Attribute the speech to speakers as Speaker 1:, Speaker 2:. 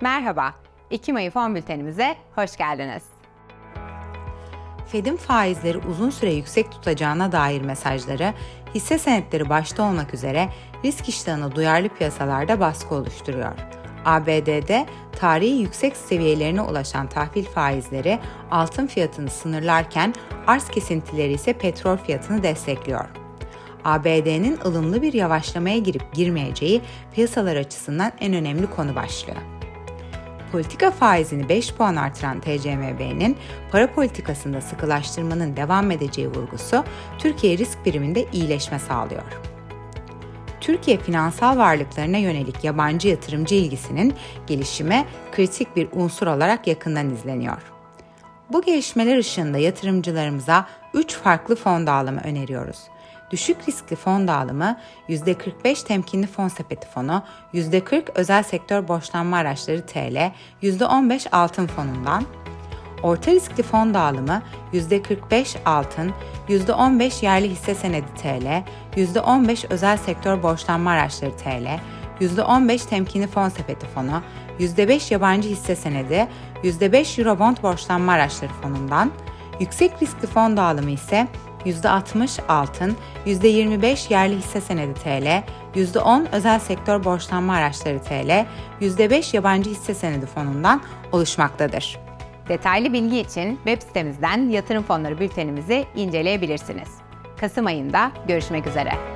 Speaker 1: Merhaba, Ekim ayı fon bültenimize hoş geldiniz.
Speaker 2: Fed'in faizleri uzun süre yüksek tutacağına dair mesajları, hisse senetleri başta olmak üzere risk iştahına duyarlı piyasalarda baskı oluşturuyor. ABD'de tarihi yüksek seviyelerine ulaşan tahvil faizleri altın fiyatını sınırlarken arz kesintileri ise petrol fiyatını destekliyor. ABD'nin ılımlı bir yavaşlamaya girip girmeyeceği piyasalar açısından en önemli konu başlığı politika faizini 5 puan artıran TCMB'nin para politikasında sıkılaştırmanın devam edeceği vurgusu Türkiye risk biriminde iyileşme sağlıyor. Türkiye finansal varlıklarına yönelik yabancı yatırımcı ilgisinin gelişime kritik bir unsur olarak yakından izleniyor. Bu gelişmeler ışığında yatırımcılarımıza 3 farklı fon dağılımı öneriyoruz. Düşük riskli fon dağılımı %45 temkinli fon sepeti fonu, %40 özel sektör borçlanma araçları TL, %15 altın fonundan, Orta riskli fon dağılımı %45 altın, %15 yerli hisse senedi TL, %15 özel sektör borçlanma araçları TL, %15 temkinli fon sepeti fonu, %5 yabancı hisse senedi, %5 Eurobond borçlanma araçları fonundan, yüksek riskli fon dağılımı ise %60 altın, %25 yerli hisse senedi TL, %10 özel sektör borçlanma araçları TL, %5 yabancı hisse senedi fonundan oluşmaktadır.
Speaker 1: Detaylı bilgi için web sitemizden yatırım fonları bültenimizi inceleyebilirsiniz. Kasım ayında görüşmek üzere.